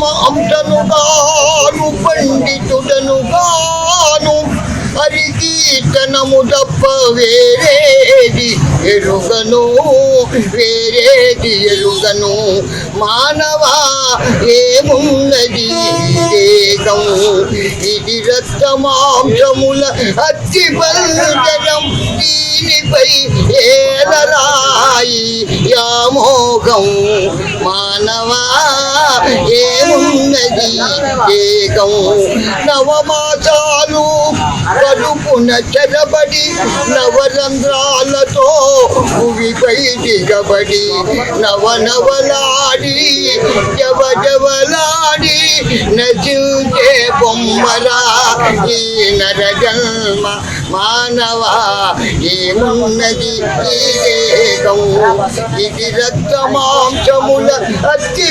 మాంసను గాను పండితుడను గాను హరికీర్తనము తప్ప వేరేది ఎరుగను వేరేది ఎరుగను. మానవా ఏమున్నది? దేగం ఇది రక్త మాంసముల అతి బంధనం దీనిపై ఏలరాయి యామోగం మానవా ఏమున్నది ఏకం నవమాసాలు కడుపున చెరబడి నవరంధ్రాలతో భూమిపై దిగబడి నవనవలాడి జవజవలాడి నచించే బొమ్మరా ఈ నర జన్మ మానవ ఏమున్నది ఈ దేహం ఇది రక్త మాంసముల అతి